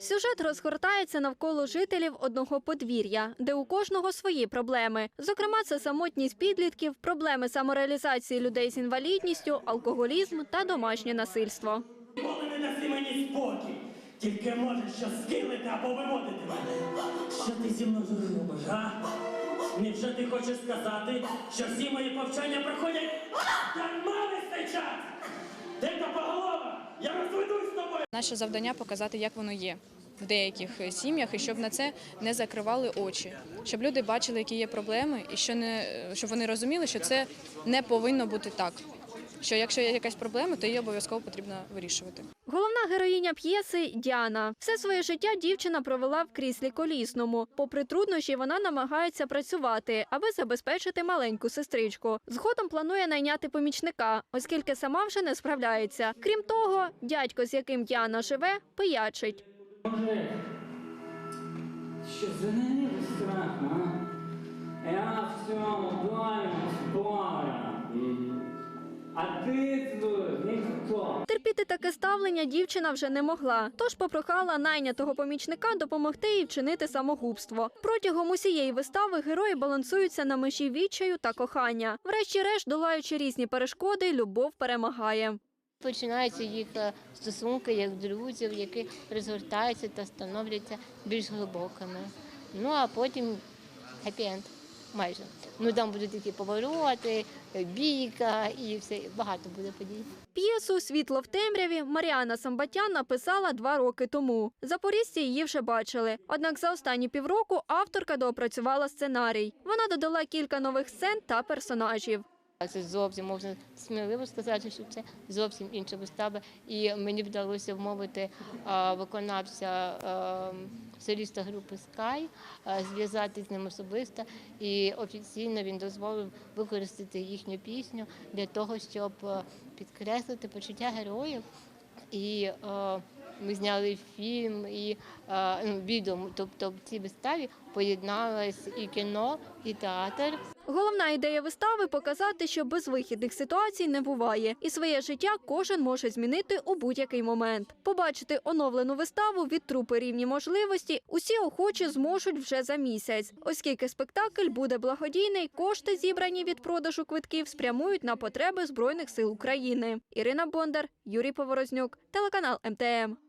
Сюжет розгортається навколо жителів одного подвір'я, де у кожного свої проблеми. Зокрема, це самотність підлітків, проблеми самореалізації людей з інвалідністю, алкоголізм та домашнє насильство. Ніколи не мені спокій. Тільки можеш що скинути або виводити мене. Що ти зі мною робиш, а? Невже ти хочеш сказати, що всі мої повчання проходять дарма весь Наше завдання показати, як воно є в деяких сім'ях, і щоб на це не закривали очі, щоб люди бачили, які є проблеми, і що не щоб вони розуміли, що це не повинно бути так. Що якщо є якась проблема, то її обов'язково потрібно вирішувати. Головна героїня п'єси Діана. Все своє життя дівчина провела в кріслі колісному. Попри труднощі, вона намагається працювати, аби забезпечити маленьку сестричку. Згодом планує найняти помічника, оскільки сама вже не справляється. Крім того, дядько, з яким Діана живе, пиячить. Може, що за неї страх, а? Я в цьому Терпіти таке ставлення дівчина вже не могла, тож попрохала найнятого помічника допомогти їй вчинити самогубство. Протягом усієї вистави герої балансуються на межі відчаю та кохання. Врешті-решт, долаючи різні перешкоди, любов перемагає. Починаються їх е, стосунки як друзів, які розгортаються та становляться більш глибокими. Ну а потім хеппі-енд майже. Ну там будуть такі повороти, бійка і все багато буде подій. П'єсу Світло в темряві Маріана Самбатян написала два роки тому. Запорізьці її вже бачили. Однак за останні півроку авторка доопрацювала сценарій. Вона додала кілька нових сцен та персонажів. Це зовсім можна сміливо сказати, що це зовсім інша вистава. І мені вдалося вмовити виконавця соліста групи а, зв'язати з ним особисто. І офіційно він дозволив використати їхню пісню для того, щоб підкреслити почуття героїв. І ми зняли фільм і ну, відео. Тобто в цій виставі поєдналось і кіно, і театр. Головна ідея вистави показати, що безвихідних ситуацій не буває, і своє життя кожен може змінити у будь-який момент. Побачити оновлену виставу від трупи рівні можливості усі охочі зможуть вже за місяць, оскільки спектакль буде благодійний. Кошти, зібрані від продажу квитків, спрямують на потреби збройних сил України. Ірина Бондар, Юрій Поворознюк, телеканал МТМ.